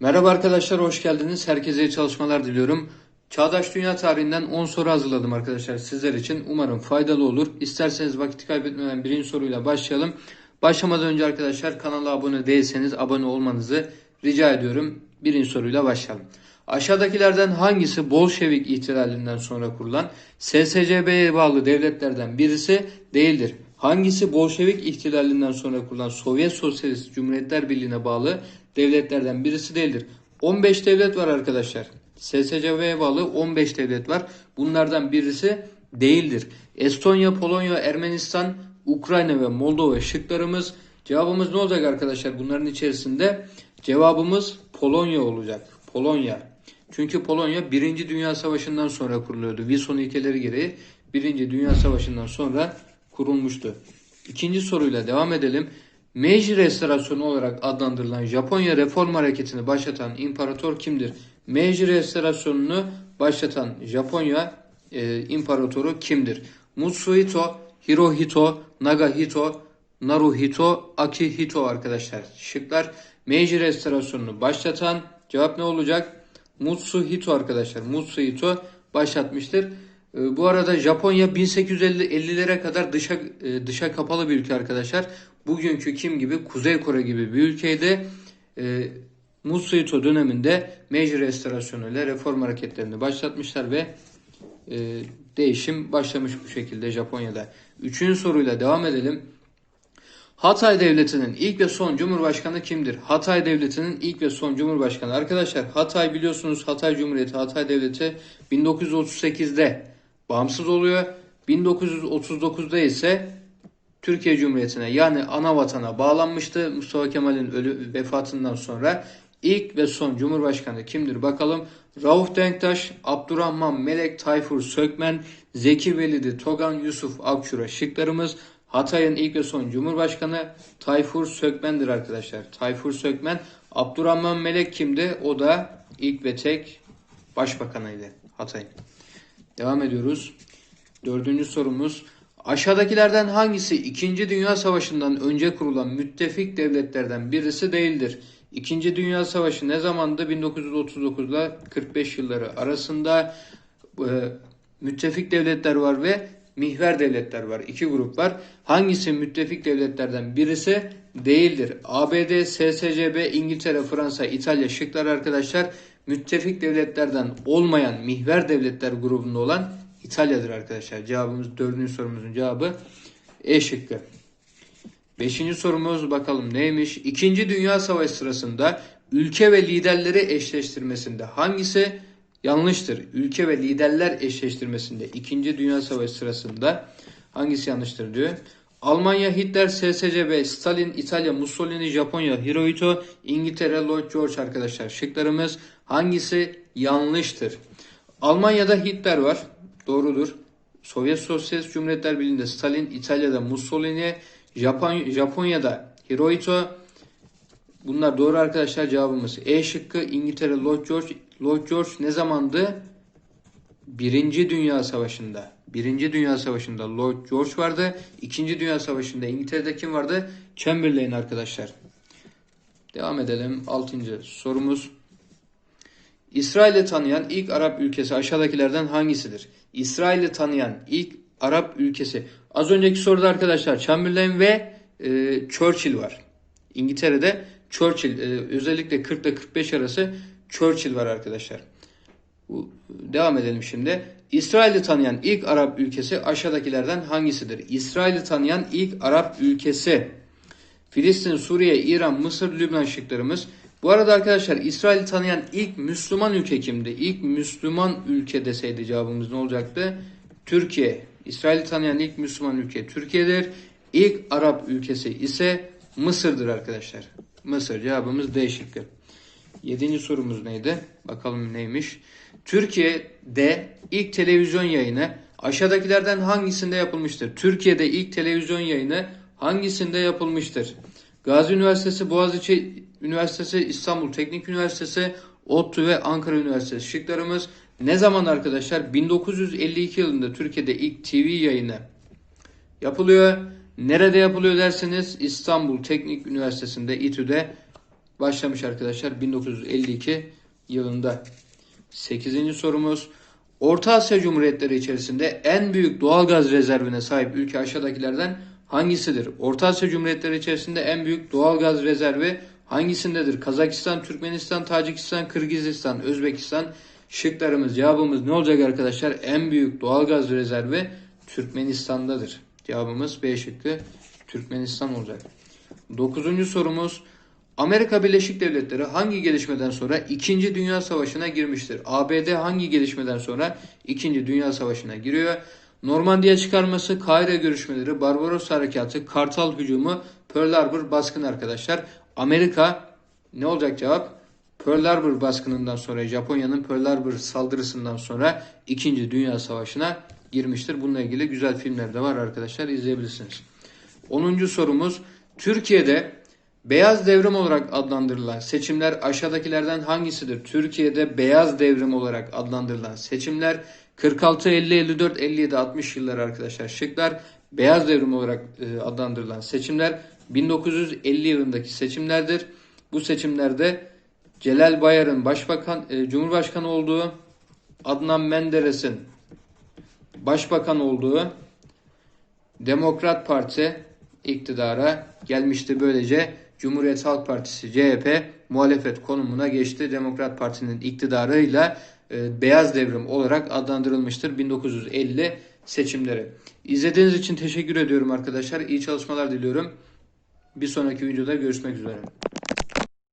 Merhaba arkadaşlar, hoş geldiniz. Herkese iyi çalışmalar diliyorum. Çağdaş Dünya Tarihinden 10 soru hazırladım arkadaşlar sizler için. Umarım faydalı olur. İsterseniz vakit kaybetmeden birinci soruyla başlayalım. Başlamadan önce arkadaşlar kanala abone değilseniz abone olmanızı rica ediyorum. Birinci soruyla başlayalım. Aşağıdakilerden hangisi Bolşevik ihtilalinden sonra kurulan SSCB'ye bağlı devletlerden birisi değildir? Hangisi Bolşevik ihtilalinden sonra kurulan Sovyet Sosyalist Cumhuriyetler Birliği'ne bağlı devletlerden birisi değildir? 15 devlet var arkadaşlar. SSCB'ye bağlı 15 devlet var. Bunlardan birisi değildir. Estonya, Polonya, Ermenistan, Ukrayna ve Moldova şıklarımız. Cevabımız ne olacak arkadaşlar? Bunların içerisinde cevabımız Polonya olacak. Polonya. Çünkü Polonya 1. Dünya Savaşı'ndan sonra kuruluyordu. Wilson ilkeleri gereği 1. Dünya Savaşı'ndan sonra kurulmuştu. İkinci soruyla devam edelim. Meiji Restorasyonu olarak adlandırılan Japonya Reform Hareketi'ni başlatan imparator kimdir? Meiji Restorasyonu'nu başlatan Japonya e, imparatoru kimdir? Mutsuhito, Hirohito, Nagahito, Naruhito, Akihito arkadaşlar. Şıklar Meiji Restorasyonu'nu başlatan cevap ne olacak? Mutsuhito arkadaşlar. Mutsuhito başlatmıştır. E, Bu arada Japonya 1850'lere kadar dışa e, dışa kapalı bir ülke arkadaşlar. Bugünkü Kim gibi Kuzey Kore gibi bir ülkeydi. E, döneminde Meiji Restorasyonu ile reform hareketlerini başlatmışlar ve e, değişim başlamış bu şekilde Japonya'da. Üçüncü soruyla devam edelim. Hatay Devleti'nin ilk ve son Cumhurbaşkanı kimdir? Hatay Devleti'nin ilk ve son Cumhurbaşkanı. Arkadaşlar Hatay biliyorsunuz Hatay Cumhuriyeti, Hatay Devleti 1938'de bağımsız oluyor. 1939'da ise Türkiye Cumhuriyeti'ne yani ana vatana bağlanmıştı. Mustafa Kemal'in ölü vefatından sonra ilk ve son Cumhurbaşkanı kimdir bakalım. Rauf Denktaş, Abdurrahman Melek, Tayfur Sökmen, Zeki Velidi, Togan Yusuf Akçura şıklarımız. Hatay'ın ilk ve son Cumhurbaşkanı Tayfur Sökmen'dir arkadaşlar. Tayfur Sökmen. Abdurrahman Melek kimdi? O da ilk ve tek başbakanıydı Hatay'ın. Devam ediyoruz. Dördüncü sorumuz. Aşağıdakilerden hangisi 2. Dünya Savaşı'ndan önce kurulan müttefik devletlerden birisi değildir? 2. Dünya Savaşı ne zamandı? 1939 ile 45 yılları arasında e, müttefik devletler var ve mihver devletler var. İki grup var. Hangisi müttefik devletlerden birisi değildir? ABD, SSCB, İngiltere, Fransa, İtalya şıklar arkadaşlar. Müttefik devletlerden olmayan mihver devletler grubunda olan İtalya'dır arkadaşlar. Cevabımız dördüncü sorumuzun cevabı E şıkkı. Beşinci sorumuz bakalım neymiş? İkinci Dünya Savaşı sırasında ülke ve liderleri eşleştirmesinde hangisi yanlıştır? Ülke ve liderler eşleştirmesinde İkinci Dünya Savaşı sırasında hangisi yanlıştır diyor. Almanya, Hitler, SSCB, Stalin, İtalya, Mussolini, Japonya, Hirohito, İngiltere, Lloyd George arkadaşlar. Şıklarımız hangisi yanlıştır? Almanya'da Hitler var. Doğrudur. Sovyet Sosyalist Cumhuriyetler Birliği'nde Stalin, İtalya'da Mussolini, Japon, Japonya'da Hirohito. Bunlar doğru arkadaşlar cevabımız. E şıkkı İngiltere Lloyd George. Lloyd George ne zamandı? Birinci Dünya Savaşı'nda. Birinci Dünya Savaşı'nda Lloyd George vardı. İkinci Dünya Savaşı'nda İngiltere'de kim vardı? Chamberlain arkadaşlar. Devam edelim. Altıncı sorumuz. İsrail'i tanıyan ilk Arap ülkesi aşağıdakilerden hangisidir? İsrail'i tanıyan ilk Arap ülkesi. Az önceki soruda arkadaşlar Chamberlain ve e, Churchill var. İngiltere'de Churchill e, özellikle 40 ile 45 arası Churchill var arkadaşlar. Devam edelim şimdi. İsrail'i tanıyan ilk Arap ülkesi aşağıdakilerden hangisidir? İsrail'i tanıyan ilk Arap ülkesi. Filistin, Suriye, İran, Mısır, Lübnan şıklarımız. Bu arada arkadaşlar İsrail'i tanıyan ilk Müslüman ülke kimdi? İlk Müslüman ülke deseydi cevabımız ne olacaktı? Türkiye. İsrail'i tanıyan ilk Müslüman ülke Türkiye'dir. İlk Arap ülkesi ise Mısır'dır arkadaşlar. Mısır cevabımız D şıkkı. Yedinci sorumuz neydi? Bakalım neymiş? Türkiye'de ilk televizyon yayını aşağıdakilerden hangisinde yapılmıştır? Türkiye'de ilk televizyon yayını hangisinde yapılmıştır? Gazi Üniversitesi, Boğaziçi Üniversitesi, İstanbul Teknik Üniversitesi, ODTÜ ve Ankara Üniversitesi şıklarımız ne zaman arkadaşlar? 1952 yılında Türkiye'de ilk TV yayını yapılıyor. Nerede yapılıyor derseniz İstanbul Teknik Üniversitesi'nde İTÜ'de başlamış arkadaşlar 1952 yılında. 8. sorumuz Orta Asya Cumhuriyetleri içerisinde en büyük doğalgaz rezervine sahip ülke aşağıdakilerden hangisidir? Orta Asya Cumhuriyetleri içerisinde en büyük doğalgaz rezervi hangisindedir? Kazakistan, Türkmenistan, Tacikistan, Kırgızistan, Özbekistan. Şıklarımız cevabımız ne olacak arkadaşlar? En büyük doğalgaz rezervi Türkmenistan'dadır. Cevabımız B şıkkı Türkmenistan olacak. Dokuzuncu sorumuz Amerika Birleşik Devletleri hangi gelişmeden sonra 2. Dünya Savaşı'na girmiştir? ABD hangi gelişmeden sonra 2. Dünya Savaşı'na giriyor? Normandiya çıkarması, Kahire görüşmeleri, Barbaros Harekatı, Kartal hücumu, Pearl Harbor baskını arkadaşlar. Amerika ne olacak cevap? Pearl Harbor baskınından sonra Japonya'nın Pearl Harbor saldırısından sonra 2. Dünya Savaşı'na girmiştir. Bununla ilgili güzel filmler de var arkadaşlar izleyebilirsiniz. 10. sorumuz Türkiye'de beyaz devrim olarak adlandırılan seçimler aşağıdakilerden hangisidir? Türkiye'de beyaz devrim olarak adlandırılan seçimler 46, 50, 54, 57, 60 yıllar arkadaşlar. Şıklar beyaz devrim olarak e, adlandırılan seçimler 1950 yılındaki seçimlerdir. Bu seçimlerde Celal Bayar'ın başbakan e, cumhurbaşkanı olduğu, Adnan Menderes'in başbakan olduğu Demokrat Parti iktidara gelmişti. Böylece Cumhuriyet Halk Partisi CHP muhalefet konumuna geçti. Demokrat Parti'nin iktidarıyla e, beyaz devrim olarak adlandırılmıştır 1950 seçimleri. İzlediğiniz için teşekkür ediyorum arkadaşlar. İyi çalışmalar diliyorum. Bir sonraki videoda görüşmek üzere.